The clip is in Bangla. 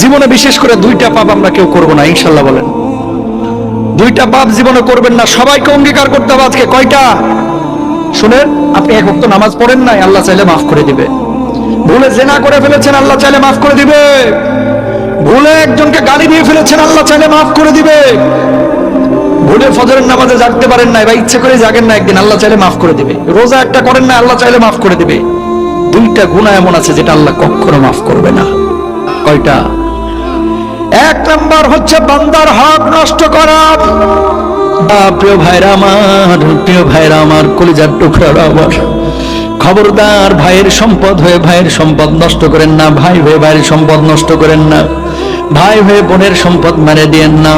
জীবনে বিশেষ করে দুইটা পাপ আমরা কেউ করব না, ইনশাল্লাহ বলেন। দুইটা পাপ জীবনে করবেন না, সবাইকে অঙ্গীকার করতে হবে আজকে। কয়টা? শুনেন, আপনি এক ওয়াক্ত নামাজ পড়েন নাই, আল্লাহ চাইলে মাফ করে দিবে। ভুলে জেনা করে ফেলেছেন, আল্লাহ চাইলে মাফ করে দিবে। ভুলে একজনকে গালি দিয়ে ফেলেছেন, আল্লাহ চাইলে মাফ করে দিবে। ভুলে ফজরের নামাজে জাগতে পারেন না বা ইচ্ছে করে জাগেন না একদিন, আল্লাহ চাইলে মাফ করে দিবে। রোজা একটা করেন না আল্লাহ চাইলে মাফ করে দিবে। দুইটা গুণা এমন আছে যেটা আল্লাহ কখনো মাফ করবে না। কয়টা? এক নম্বর হচ্ছে বান্দার হক নষ্ট করা। প্রিয় ভাইরা আমার, প্রিয় ভাইরা আমার, কলিজার টুকরার আমার খবরদার ভাইয়ের সম্পদ হয়ে ভাইয়ের সম্পদ নষ্ট করেন না, ভাই হয়ে ভাইয়ের সম্পদ নষ্ট করেন না। ভাই হয়ে বোনের সম্পদ মেরে দিয়েন না।